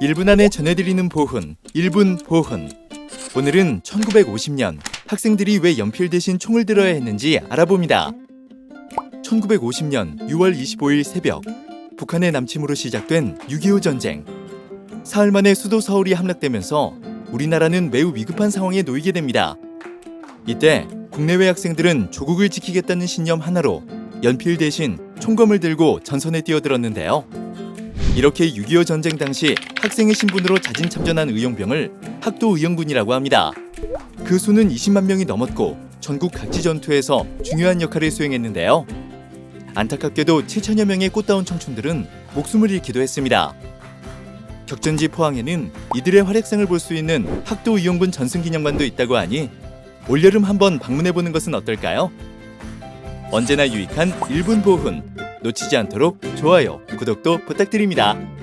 1분 안에 전해드리는 보훈, 1분 보훈. 오늘은 1950년 학생들이 왜 연필 대신 총을 들어야 했는지 알아봅니다. 1950년 6월 25일 새벽, 북한의 남침으로 시작된 6.25 전쟁. 사흘 만에 수도 서울이 함락되면서 우리나라는 매우 위급한 상황에 놓이게 됩니다. 이때 국내외 학생들은 조국을 지키겠다는 신념 하나로 연필 대신 총검을 들고 전선에 뛰어들었는데요. 이렇게 6.25 전쟁 당시 학생의 신분으로 자진 참전한 의용병을 학도 의용군이라고 합니다. 그 수는 20만 명이 넘었고 전국 각지 전투에서 중요한 역할을 수행했는데요. 안타깝게도 7천여 명의 꽃다운 청춘들은 목숨을 잃기도 했습니다. 격전지 포항에는 이들의 활약상을 볼 수 있는 학도 의용군 전승기념관도 있다고 하니 올여름 한번 방문해 보는 것은 어떨까요? 언제나 유익한 1분 보훈 놓치지 않도록 좋아요, 구독도 부탁드립니다.